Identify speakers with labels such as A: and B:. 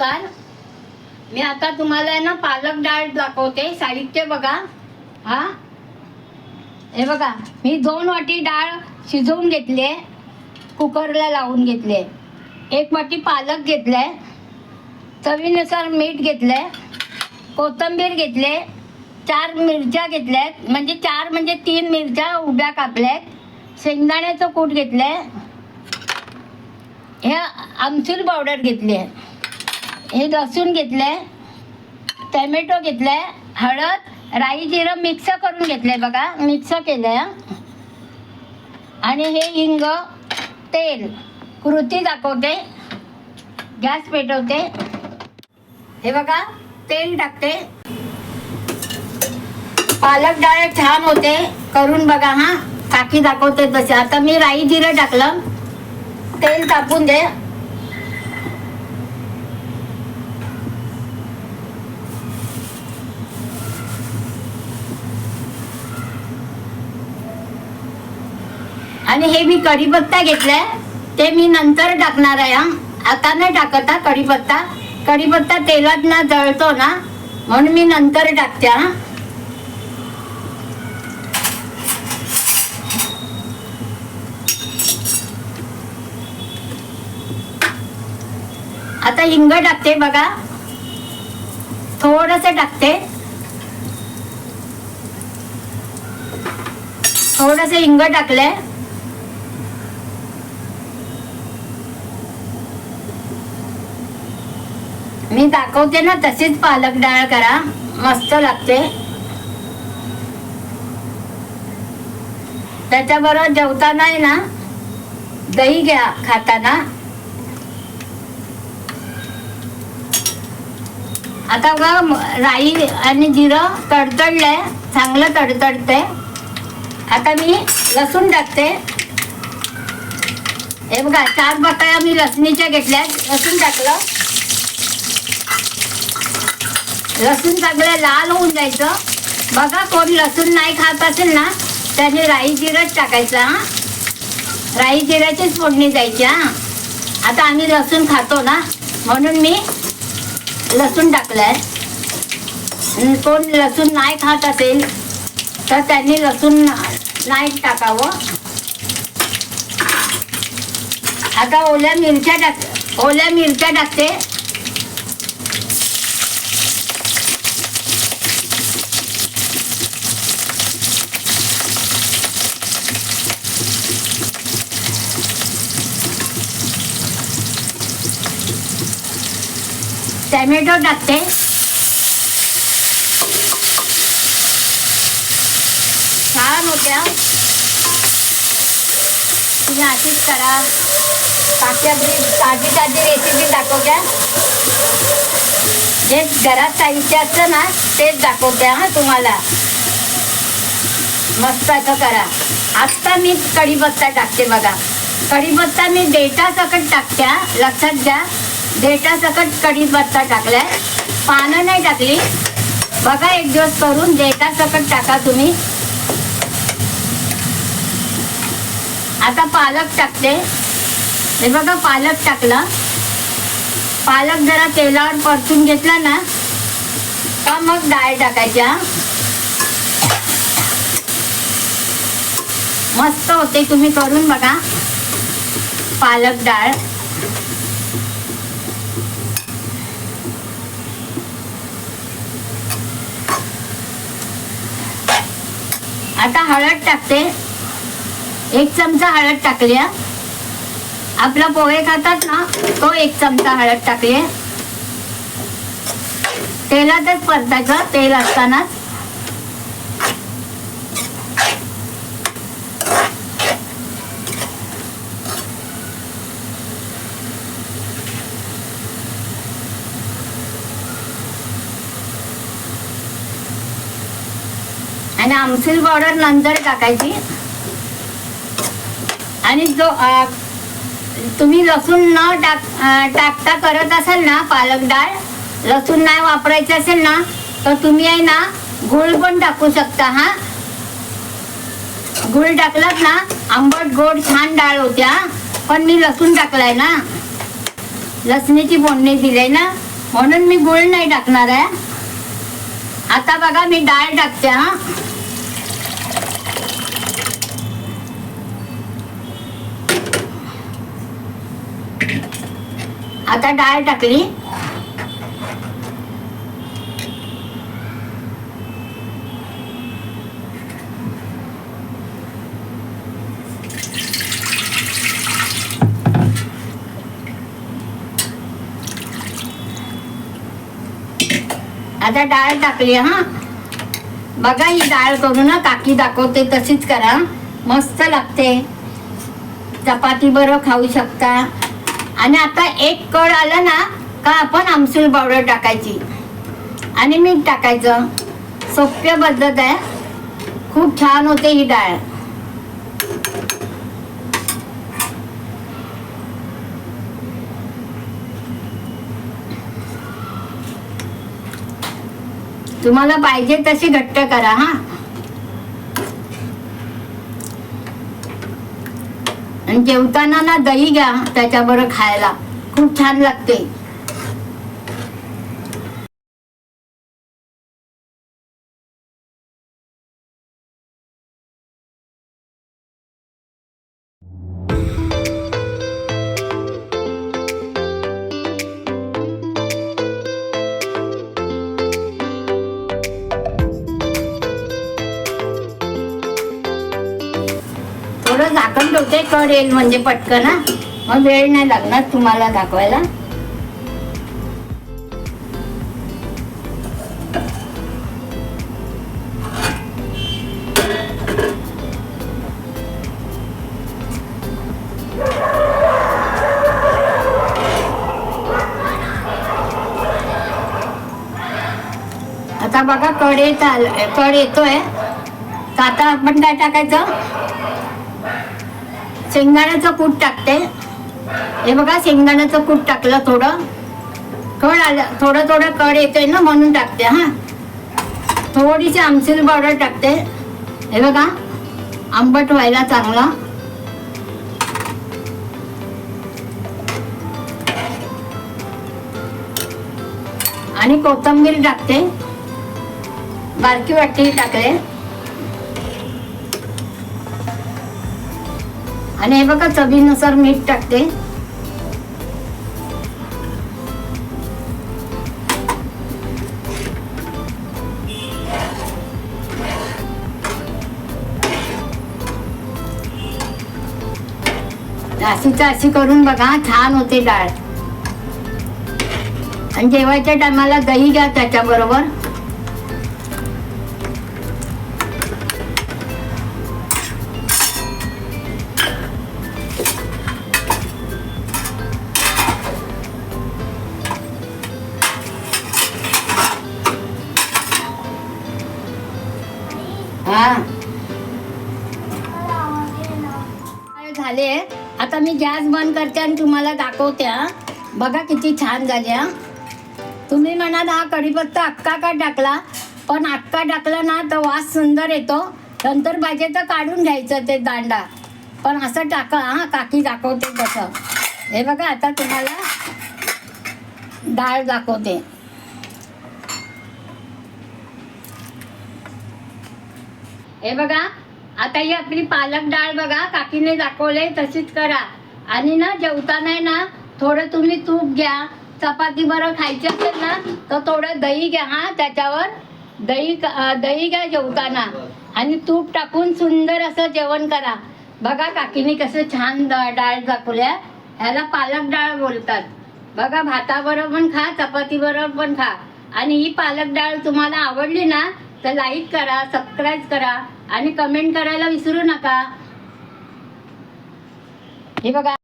A: नमस्कार. मी आता तुम्हाला आहे ना पालक डाळ दाखवते. साहित्य बघा. हा? हे बघा मी दोन वाटी डाळ शिजवून घेतली कुकरला लावून घेतले एक वाटी पालक घेतले चवीनुसार मीठ घेतले कोथिंबीर घेतले चार मिरच्या घेतल्यात. म्हणजे चार म्हणजे तीन मिरच्या उभ्या कापल्यात. शेंगदाण्याचं कूट घेतलंय. हे आमचूर पावडर घेतली आहे. हे लसूण घेतले टॅमॅटो घेतले हळद राई जिरं मिक्स करून घेतले बघा मिक्स केलं आणि हे हिंग तेल कृती दाखवते गॅस पेटवते. हे बघा तेल टाकते. पालक डाळ छान होते करून बघा हा. काकी दाखवते तसे आता मी राई जिरं टाकलं. तेल तापून दे. आणि हे मी कढीपत्ता घेतलाय. ते मी नंतर टाकणार आहे आता नाही टाकत कढीपत्ता कढीपत्ता तेलात ना जळतो ना म्हणून मी नंतर टाकते हा. आता हिंग टाकते बघा. थोडस टाकते. थोडस हिंग टाकलंय. मी दाखवते ना तशीच पालक डाळ करा. मस्त लागते. त्याच्याबरोबर जेवताना आहे ना दही घ्या खाताना. आता बघा राई आणि जिरं तडतडलंय चांगलं तडतडते. आता मी लसूण टाकते. हे बघा चार बटाया मी लसणीच्या घेतल्या लसूण टाकलं. लसूण चांगलं लाल होऊन जायचं. बघा कोण लसूण नाही खात असेल ना त्याने राई जिरंच टाकायचं राई जिऱ्याचीच फोडणी द्यायची हा. आता आम्ही लसूण खातो ना म्हणून मी लसूण टाकलं आहे कोण लसूण नाही खात असेल तर त्यांनी लसूण नाही टाकावं. आता ओल्या मिरच्या टाक ओल्या मिरच्या टाकते. टॅमॅटो टाकते. छान होत्या. तुम्ही अशीच करा. ताजी ताजी ताजी रेसिपी दाखवत्या. जे घरात साहित्य असतं ना तेच दाखवत्या हा तुम्हाला. मस्त असं करा. आत्ता मी कढीपत्ता टाकते बघा. कढीपत्ता मी डेटा सकट टाकत्या. लक्षात घ्या. देठासकट कढीपत्ता टाकलाय. पानं नाही टाकली. बघा एक दिवस करून देठासकट टाका तुम्ही. आता पालक टाकते. हे बघा पालक टाकला. पालक जरा तेलावर परतून घेतला ना का मग डाळ टाकायच्या मस्त होते तुम्ही करून बघा. पालक डाळ. आता हळद टाकते. एक चमचा हळद टाकली आपला पोहे खातात ना तो एक चमचा हळद टाकली तेलातच परतायचं तेल असतानाच. आणि आमसूल पावडर नंतर टाकायची. आणि जो तुम्ही लसूण न टाक टाकता करत असाल ना पालक डाळ लसूण नाही वापरायचं असेल ना तर तुम्ही आहे ना गुळ पण टाकू शकता हा. गुळ टाकलात ना आंबट गोड छान डाळ होत्या पण मी लसूण टाकलाय ना. लसणीची बोंडणी दिली ना म्हणून मी गुळ नाही टाकणार आहे. आता बघा मी डाळ टाकते हा. आता डाळ टाकली. आता डाळ टाकली हा. बघा ही डाळ करू ना काकी दाखवते तशीच करा. मस्त लागते. चपाती बरोबर खाऊ शकता. आणि आता एक कड आलं ना का आपण आमसूल पावडर टाकायची. आणि मीठ टाकायचं. सोप्य पद्धत आहे. खूप छान होते ही डाळ. तुम्हाला पाहिजे तशी घट्ट करा हा. जेवताना ना दही घ्या त्याच्याबरोबर खायला. खूप छान लागते. थोडं झाकण ठेवते कड येईल म्हणजे पटकन मग वेळ नाही लागणार तुम्हाला दाखवायला. आता बघा कड येत आल कड येतोय तर आता आपण काय टाकायचं? शेंगदाण्याचं कूट टाकते. हे बघा शेंगदाण्याचं कूट टाकलं थोडं. कड आलं थोडं थोडं कड येतोय ना म्हणून टाकते हा. थोडीशी आमसूल पावडर टाकते. हे बघा आंबट व्हायला चांगला. आणि कोथिंबीर टाकते. बारकी वाटी टाकले आणि हे बघा चवीनुसार मीठ टाकते. अशीच अशी करून बघा छान होते डाळ. आणि जेवायच्या टायमाला दही घ्या त्याच्याबरोबर. हा. झाले. आता मी गॅस बंद करते आणि तुम्हाला दाखवते बघा किती छान झाले तुम्ही म्हणाल हा कढीपत्ता अक्का का टाकला पण अक्का टाकला ना तर वास सुंदर येतो. नंतर पाहिजे तर काढून घ्यायचं ते दांडा. पण असं टाका हा काकी दाखवते तसं. हे बघा आता तुम्हाला डाळ दाखवते. हे बघा आता ही आपली पालक डाळ बघा काकीने दाखवले तशीच करा. आणि ना जेवताना आहे ना थोडं तुम्ही तूप घ्या. चपाती बरं खायची असेल ना तर थोडं दही घ्या हा त्याच्यावर दही दही घ्या जेवताना. आणि तूप टाकून सुंदर असं जेवण करा. बघा काकीने कसं छान डाळ दाखवल्या ह्याला पालक डाळ बोलतात. बघा भाताबरोबर पण खा चपाती बरोबर पण खा. आणि ही पालक डाळ तुम्हाला आवडली ना तर लाईक करा सबस्क्राईब करा आणि कमेंट करायला विसरू नका. हे बघा.